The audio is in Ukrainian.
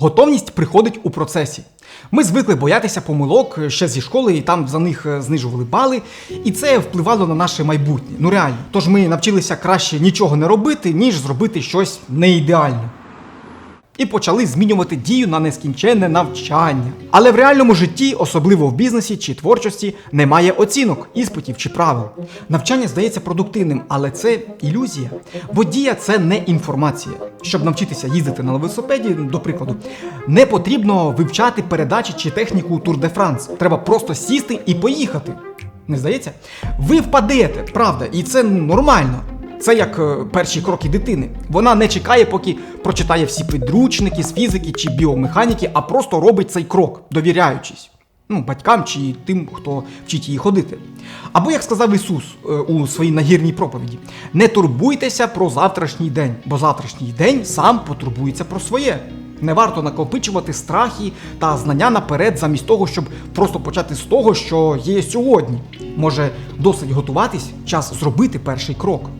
Готовність приходить у процесі. Ми звикли боятися помилок ще зі школи, і там за них е, знижували бали, і це впливало на наше майбутнє. Ну реально. Тож ми навчилися краще нічого не робити, ніж зробити щось не ідеально. І почали змінювати дію на нескінченне навчання. Але в реальному житті, особливо в бізнесі чи творчості, немає оцінок, іспитів чи правил. Навчання здається продуктивним, але це ілюзія. Бо дія це не інформація. Щоб навчитися їздити на велосипеді, до прикладу, не потрібно вивчати передачі чи техніку Тур де Франс. Треба просто сісти і поїхати. Не здається? Ви впадете, правда, і це нормально. Це як е, перші кроки дитини. Вона не чекає, поки прочитає всі підручники з фізики чи біомеханіки, а просто робить цей крок, довіряючись. Ну, батькам чи тим, хто вчить її ходити. Або, як сказав Ісус е, у своїй нагірній проповіді, не турбуйтеся про завтрашній день, бо завтрашній день сам потурбується про своє. Не варто накопичувати страхи та знання наперед, замість того, щоб просто почати з того, що є сьогодні. Може, досить готуватись, час зробити перший крок.